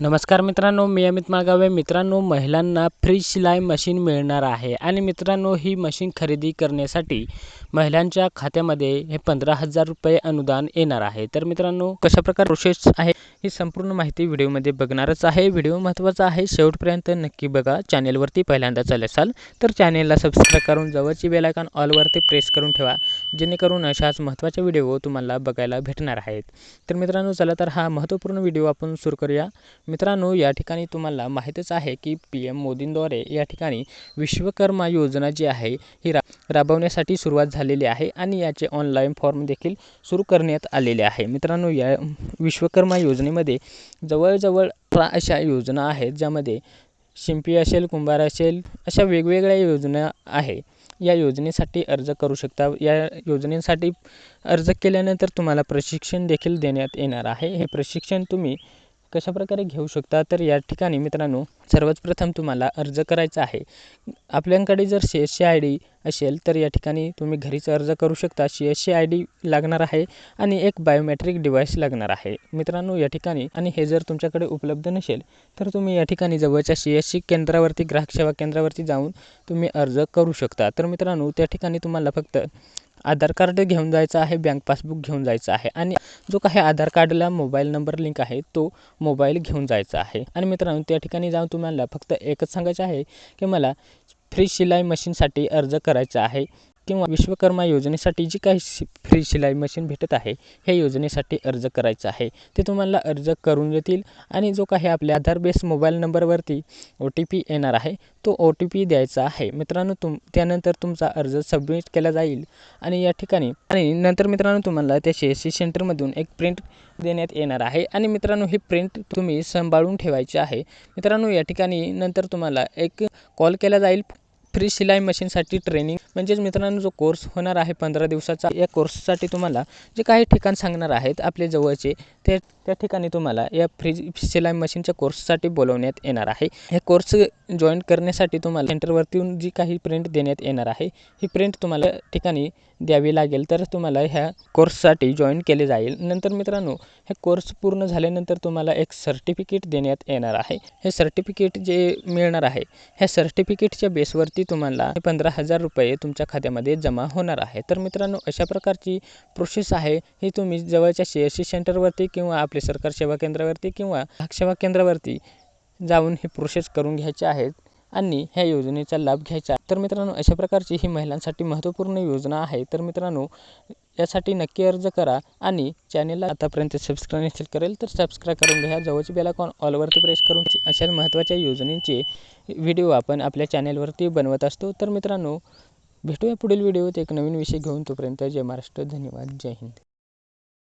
नमस्कार मित्रांनो मी अमित मागावे. मित्रांनो महिलांना फ्री शिलाई मशीन मिळणार आहे आणि मित्रांनो ही मशीन खरेदी करण्यासाठी महिलांच्या खात्यामध्ये हे पंधरा हजार रुपये अनुदान येणार आहे. तर मित्रांनो कशा प्रकार प्रोसेस आहे ही संपूर्ण माहिती व्हिडिओमध्ये बघणारच आहे. व्हिडिओ महत्त्वाचा आहे. शेवटपर्यंत नक्की बघा. चॅनेलवरती पहिल्यांदा चाल असाल तर चॅनेलला सबस्क्राईब करून जवळची बेलायकॉन ऑलवरती प्रेस करून ठेवा. जेणेकरून अशाच महत्त्वाचे व्हिडिओ तुम्हाला बघायला भेटणार आहेत. तर मित्रांनो चला तर हा महत्त्वपूर्ण व्हिडिओ आपण सुरू करूया. मित्रांनो या ठिकाणी तुम्हाला माहीतच आहे की पी एम मोदींद्वारे या ठिकाणी विश्वकर्मा योजना जी आहे ही रा राबवण्यासाठी सुरुवात झालेली आहे आणि याचे ऑनलाईन फॉर्म देखील सुरू करण्यात आलेले आहे. मित्रांनो या विश्वकर्मा योजनेमध्ये जवळजवळ अठरा अशा योजना आहेत ज्यामध्ये शिंपी असेल कुंभार असेल अशा वेगवेगळ्या योजना आहे. या योजनेसाठी अर्ज करू शकता. या योजनेसाठी अर्ज केल्यानंतर तुम्हाला प्रशिक्षण देखील देण्यात येणार आहे. हे प्रशिक्षण तुम्ही कशाप्रकारे घेऊ शकता? तर या ठिकाणी मित्रांनो सर्वात प्रथम तुम्हाला अर्ज करायचा आहे. आपल्याकडे जर C S C I D असेल तर या ठिकाणी तुम्ही घरीच अर्ज करू शकता. C S C I D लागणार आहे आणि एक बायोमेट्रिक डिव्हाइस लागणार आहे. मित्रांनो या ठिकाणी आणि हे जर तुमच्याकडे उपलब्ध नसेल तर तुम्ही या ठिकाणी जवळच्या सी एस सी केंद्रावरती ग्राहक सेवा केंद्रावरती जाऊन तुम्ही अर्ज करू शकता. तर मित्रांनो त्या ठिकाणी तुम्हाला फक्त आधार कार्ड घेऊन जायचं आहे बँक पासबुक घेऊन जायचं आहे आणि जो काही आधार कार्डला मोबाईल नंबर लिंक आहे तो मोबाईल घेऊन जायचा आहे. आणि मित्रांनो त्या ठिकाणी जाऊन तुम्हाला फक्त एकच सांगायचं आहे की मला फ्री शिलाई मशीनसाठी अर्ज करायचा आहे किंवा विश्वकर्मा योजनेसाठी जी काही शि फ्री शिलाई मशीन भेटत आहे ह्या योजनेसाठी अर्ज करायचा आहे. ते तुम्हाला अर्ज करून देतील आणि जो काही आपल्या आधार बेस मोबाईल नंबरवरती ओ टी पी येणार आहे तो ओ टी पी द्यायचा आहे. मित्रांनो तुम त्यानंतर तुमचा अर्ज सबमिट केला जाईल आणि या ठिकाणी आणि नंतर मित्रांनो तुम्हाला त्या सी एस सी सेंटरमधून एक प्रिंट देण्यात येणार आहे. आणि मित्रांनो ही प्रिंट तुम्ही सांभाळून ठेवायची आहे. मित्रांनो या ठिकाणी नंतर तुम्हाला एक कॉल केला जाईल. फ्री शिलाई मशीनसाठी ट्रेनिंग म्हणजेच मित्रांनो जो कोर्स होणार आहे पंधरा दिवसाचा या कोर्ससाठी तुम्हाला जे काही ठिकाण सांगणार आहेत आपले जवळचे ते त्या ठिकाणी तुम्हाला या फ्री शिलाई मशीनच्या कोर्ससाठी बोलवण्यात येणार आहे. हे कोर्स जॉईन करण्यासाठी तुम्हाला सेंटरवरती जी काही प्रिंट देण्यात येणार आहे ही प्रिंट तुम्हाला ठिकाणी द्यावी लागेल. तर तुम्हाला ह्या कोर्ससाठी जॉईन केले जाईल. नंतर मित्रांनो हे कोर्स पूर्ण झाल्यानंतर तुम्हाला एक सर्टिफिकेट देण्यात येणार आहे. हे सर्टिफिकेट जे मिळणार आहे ह्या सर्टिफिकेटच्या बेसवरती तुम्हाला पंधरा हजार रुपये तुमच्या खात्यामध्ये जमा होणार आहे. तर मित्रांनो अशा प्रकारची प्रोसेस आहे. ही तुम्ही जवळच्या सी एस सी सेंटरवरती किंवा आपले सरकार सेवा केंद्रावरती किंवा सेवा केंद्रावरती जाऊन ही प्रोसेस करून घ्यायचे आहेत. आणि ह्या योजनेचा लाभ घ्यायचा. तर मित्रांनो अशा प्रकारची ही महिलांसाठी महत्त्वपूर्ण योजना आहे. तर मित्रांनो यासाठी नक्की अर्ज करा आणि चॅनेलला आतापर्यंत सबस्क्राईब नसेल करेल तर सबस्क्राईब करून घ्या. जवळची बेलाकॉन ऑलवरती प्रेस करून अशा महत्त्वाच्या योजनेचे व्हिडिओ आपण आपल्या चॅनेलवरती बनवत असतो. तर मित्रांनो भेटूया पुढील व्हिडिओत एक नवीन विषय घेऊन. तोपर्यंत जय महाराष्ट्र. धन्यवाद. जय हिंद.